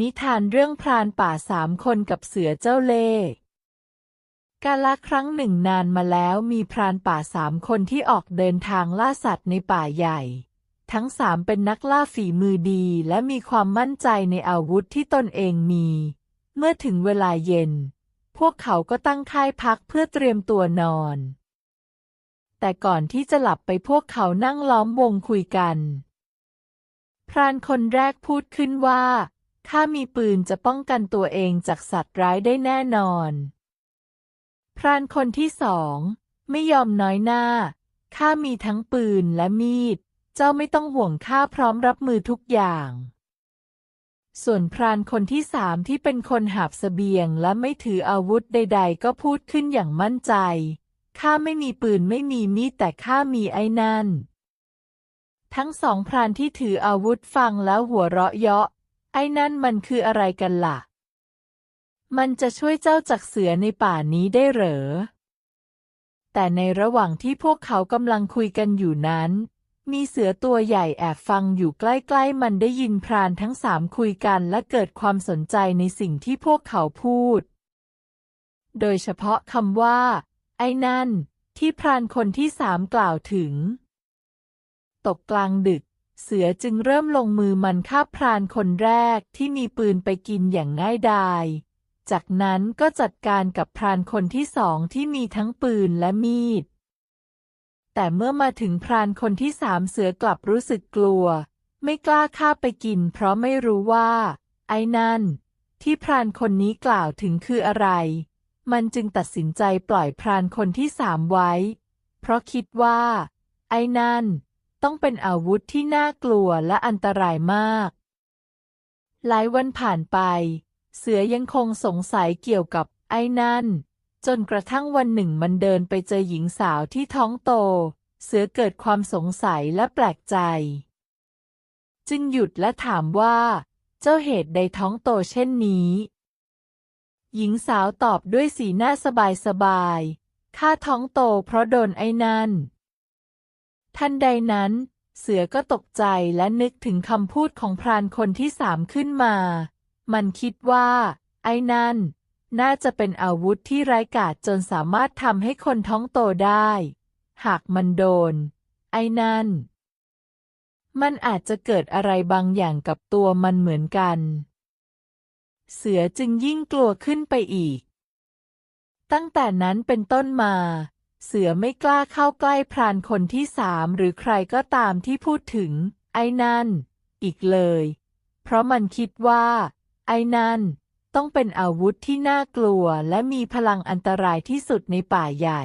นิทานเรื่องพรานป่าสามคนกับเสือเจ้าเล่ห์กาละครั้งหนึ่งนานมาแล้วมีพรานป่าสามคนที่ออกเดินทางล่าสัตว์ในป่าใหญ่ ทั้งสามเป็นนักล่าฝีมือดีและมีความมั่นใจในอาวุธที่ตนเองมี เมื่อถึงเวลาเย็น พวกเขาก็ตั้งค่ายพักเพื่อเตรียมตัวนอน แต่ก่อนที่จะหลับไปพวกเขานั่งล้อมวงคุยกัน พรานคนแรกพูดขึ้นว่า ข้ามีปืนจะป้องกันตัวเองจากสัตว์ร้ายได้แน่นอน พรานคนที่สองไม่ยอมน้อยหน้า ข้ามีทั้งปืนและมีด เจ้าไม่ต้องห่วงข้าพร้อมรับมือทุกอย่าง ส่วนพรานคนที่สามที่เป็นคนหาบเสบียงและไม่ถืออาวุธใด ๆ ก็พูดขึ้นอย่างมั่นใจ ข้าไม่มีปืนไม่มีมีดแต่ข้ามีไอ้นั่น ทั้งสองพรานที่ถืออาวุธฟังแล้วหัวเราะเยาะ ไอ้นั่นมันคืออะไรกันล่ะ มันจะช่วยเจ้าจากเสือในป่านี้ได้เหรอ แต่ในระหว่างที่พวกเขากำลังคุยกันอยู่นั้น มีเสือตัวใหญ่แอบฟังอยู่ใกล้ๆ มันได้ยินพรานทั้งสามคุยกันและเกิดความสนใจในสิ่งที่พวกเขาพูด โดยเฉพาะคำว่า ไอ้นั่น ที่พรานคนที่สามกล่าวถึง ตกกลางดึก เสือจึงเริ่มลงมือมันฆ่าพรานคนแรกที่มีปืนไปกินอย่างง่ายดาย จากนั้นก็จัดการกับพรานคนที่สองที่มีทั้งปืนและมีด แต่เมื่อมาถึงพรานคนที่สามเสือกลับรู้สึกกลัว ไม่กล้าฆ่าไปกิน เพราะไม่รู้ว่า ไอ้นั่น ที่พรานคนนี้กล่าวถึงคืออะไร มันจึงตัดสินใจปล่อยพรานคนที่สามไว้ เพราะคิดว่า ไอ้นั่น ต้องเป็นอาวุธที่น่ากลัวและอันตรายมาก หลายวันผ่านไป เสือยังคงสงสัยเกี่ยวกับไอ้นั่น จนกระทั่งวันหนึ่งมันเดินไปเจอหญิงสาวที่ท้องโต เสือเกิดความสงสัยและแปลกใจ จึงหยุดและถามว่า เจ้าเหตุใดท้องโตเช่นนี้ หญิงสาวตอบด้วยสีหน้าสบายๆข้าท้องโตเพราะโดนไอ้นั่น ทันใดนั้น เสือก็ตกใจและนึกถึงคำพูดของพรานคนที่สามขึ้นมา มันคิดว่า ไอ้นั่น น่าจะเป็นอาวุธที่ไร้กาจจนสามารถทำให้คนท้องโตได้ หากมันโดน ไอ้นั่น มันอาจจะเกิดอะไรบางอย่างกับตัวมันเหมือนกัน เสือจึงยิ่งกลัวขึ้นไปอีก ตั้งแต่นั้นเป็นต้นมา เสือไม่กล้าเข้าใกล้พรานคนที่สามหรือใครก็ตามที่พูดถึง ไอ้นั่น อีกเลย เพราะมันคิดว่า ไอ้นั่น ต้องเป็นอาวุธที่น่ากลัวและมีพลังอันตรายที่สุดในป่าใหญ่